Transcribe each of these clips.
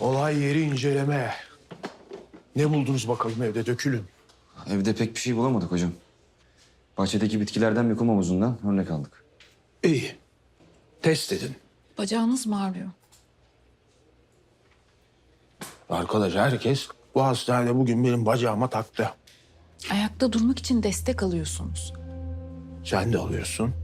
Olay yeri inceleme. Ne buldunuz bakalım evde dökülün. Evde pek bir şey bulamadık hocam. Bahçedeki bitkilerden bir kum havuzundan örnek aldık. İyi. Test edin. Bacağınız mı ağrıyor? Arkadaş herkes bu hastanede bugün benim bacağıma taktı. Ayakta durmak için destek alıyorsunuz. Sen de alıyorsun.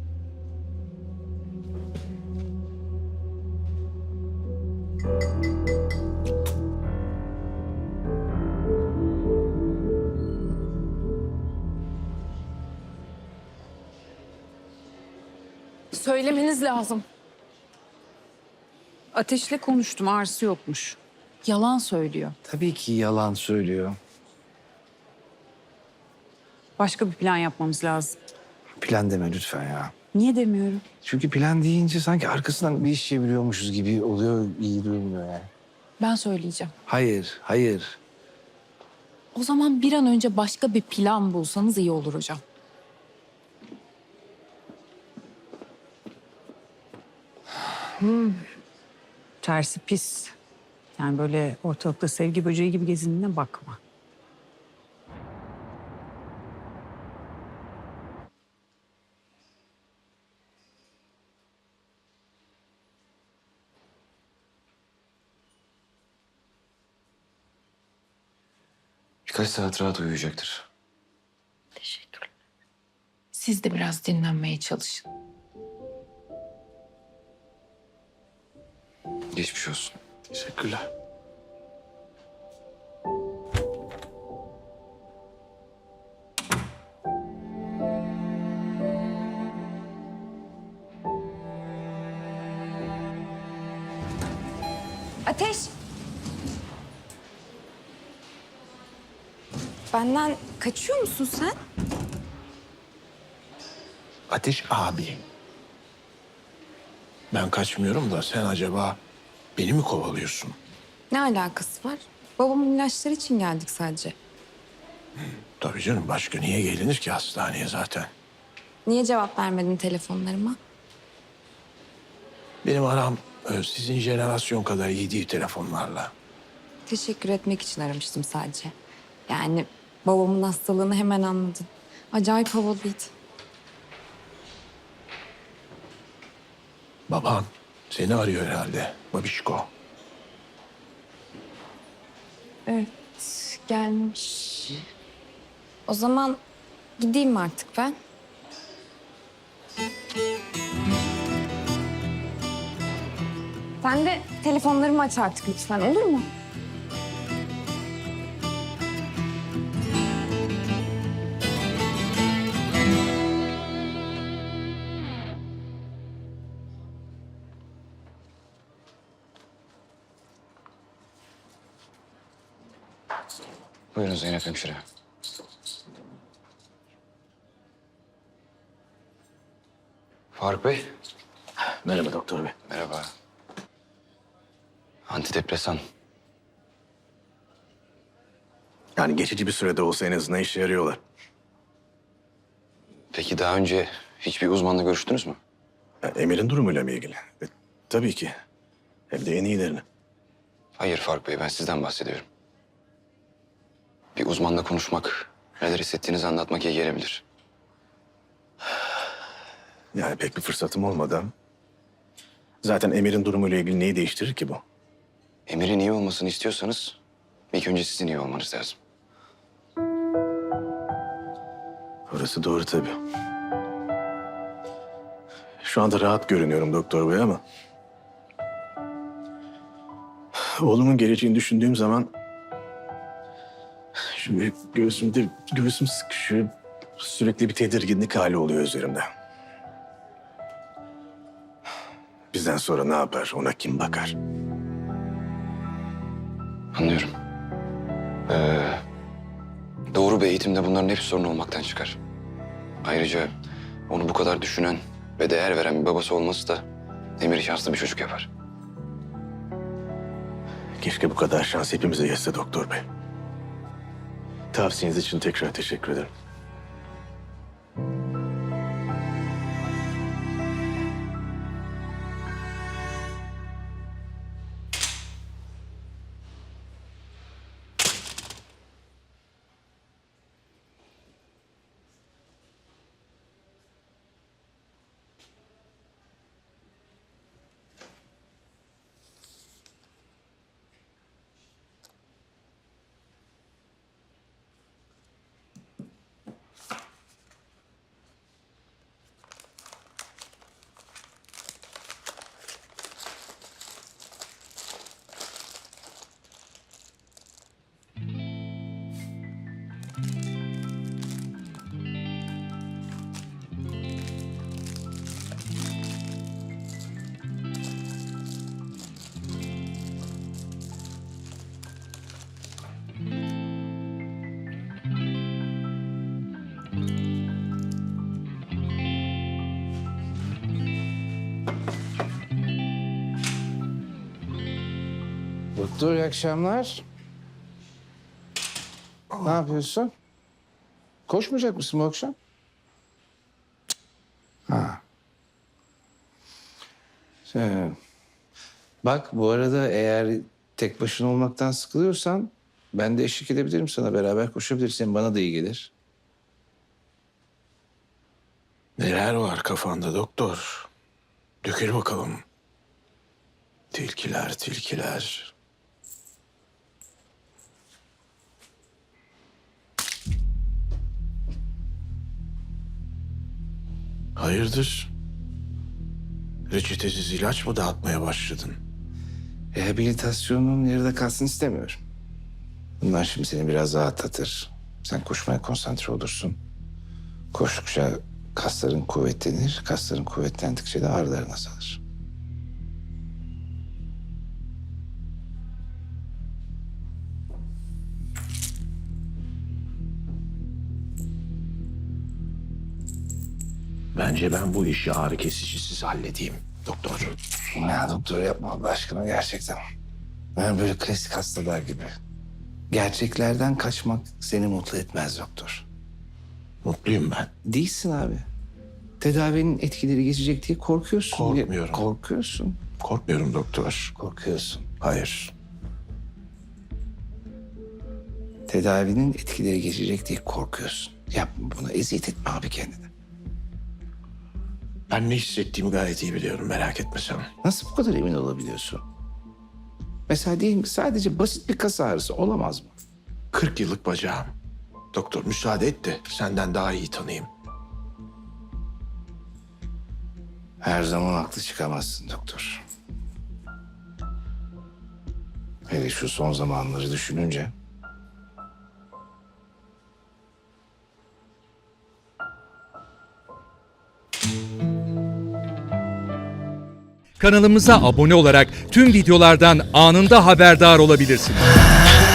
Söylemeniz lazım. Ateşle konuştum ağrısı yokmuş. Yalan söylüyor. Tabii ki yalan söylüyor. Başka bir plan yapmamız lazım. Plan deme lütfen ya. Niye demiyorum? Çünkü plan deyince sanki arkasından bir iş çeviriyormuşuz gibi oluyor, iyi duymuyor yani. Ben söyleyeceğim. Hayır, hayır. O zaman bir an önce başka bir plan bulsanız iyi olur hocam. Tersi pis. Yani böyle ortalıkta sevgi böceği gibi gezindiğine bakma. Birkaç saat rahat uyuyacaktır. Teşekkürler. Siz de biraz dinlenmeye çalışın. Geçmiş olsun. Teşekkürler. Ateş. Benden kaçıyor musun sen? Ateş abi. Ben kaçmıyorum da sen acaba beni mi kovalıyorsun? Ne alakası var? Babamın ilaçları için geldik sadece. Tabii canım başka niye gelinir ki hastaneye zaten? Niye cevap vermedin telefonlarıma? Benim aram e, sizin jenerasyon kadar iyi değil telefonlarla. Teşekkür etmek için aramıştım sadece. Yani babamın hastalığını hemen anladın. Acayip havalıydı. Baban seni arıyor herhalde babişko. Evet, gelmiş. O zaman gideyim mi artık ben? Sen de telefonlarımı aç artık lütfen olur mu? Buyurun Zeynep hemşire. Faruk Bey. Merhaba doktor bey. Merhaba. Antidepresan. Yani geçici bir sürede olsa en azından işe yarıyorlar. Peki daha önce hiçbir uzmanla görüştünüz mü? Ya, Emir'in durumuyla mı ilgili? E, tabii ki. Hem de en iyilerini. Hayır Faruk Bey ben sizden bahsediyorum. Bir uzmanla konuşmak, neler hissettiğinizi anlatmak iyi gelebilir. Yani pek bir fırsatım olmadan. Zaten Emir'in durumuyla ilgili neyi değiştirir ki bu? Emir'in iyi olmasını istiyorsanız ilk önce sizin iyi olmanız lazım. Orası doğru tabii. Şu anda rahat görünüyorum doktor bey ama... Oğlumun geleceğini düşündüğüm zaman... Şimdi göğsümde, göğsüm sıkışıyor. Sürekli bir tedirginlik hali oluyor üzerimde. Bizden sonra ne yapar, ona kim bakar? Anlıyorum. Ee, doğru bir eğitimde bunların hepsi sorun olmaktan çıkar. Ayrıca onu bu kadar düşünen ve değer veren bir babası olması da Emir'i şanslı bir çocuk yapar. Keşke bu kadar şans hepimize yetse doktor bey. Tavsiyeniz için tekrar teşekkür ederim. Mutlu iyi akşamlar. Ne yapıyorsun? Koşmayacak mısın bu akşam? Ha. Şey, bak bu arada eğer tek başına olmaktan sıkılıyorsan ben de eşlik edebilirim sana. Beraber koşabilirsin. Bana da iyi gelir. Neler var kafanda doktor? Dökül bakalım. Tilkiler, tilkiler. Hayırdır? Reçetesiz ilaç mı dağıtmaya başladın? Rehabilitasyonun yarıda kalsın istemiyorum. Bunlar şimdi seni biraz rahatlatır. Sen koşmaya konsantre olursun. Koştukça kasların kuvvetlenir. Kasların kuvvetlendikçe de ağrıların azalır. Bence ben bu işi ağrı kesicisiz halledeyim doktor. Ya doktor yapma Allah aşkına gerçekten. Ben böyle klasik hastalar gibi. Gerçeklerden kaçmak seni mutlu etmez doktor. Mutluyum ben. Değilsin abi. Tedavinin etkileri geçecek diye korkuyorsun. Korkmuyorum. Korkuyorsun. Korkmuyorum doktor. Korkuyorsun. Hayır. Tedavinin etkileri geçecek diye korkuyorsun. Yapma bunu. Eziyet etme abi kendine. Ben ne hissettiğimi gayet iyi biliyorum merak etme sen. Nasıl bu kadar emin olabiliyorsun? Mesela diyelim ki sadece basit bir kas ağrısı olamaz mı? 40 yıllık bacağım. Doktor müsaade et de senden daha iyi tanıyayım. Her zaman haklı çıkamazsın doktor. Hele şu son zamanları düşününce. Kanalımıza abone olarak tüm videolardan anında haberdar olabilirsiniz.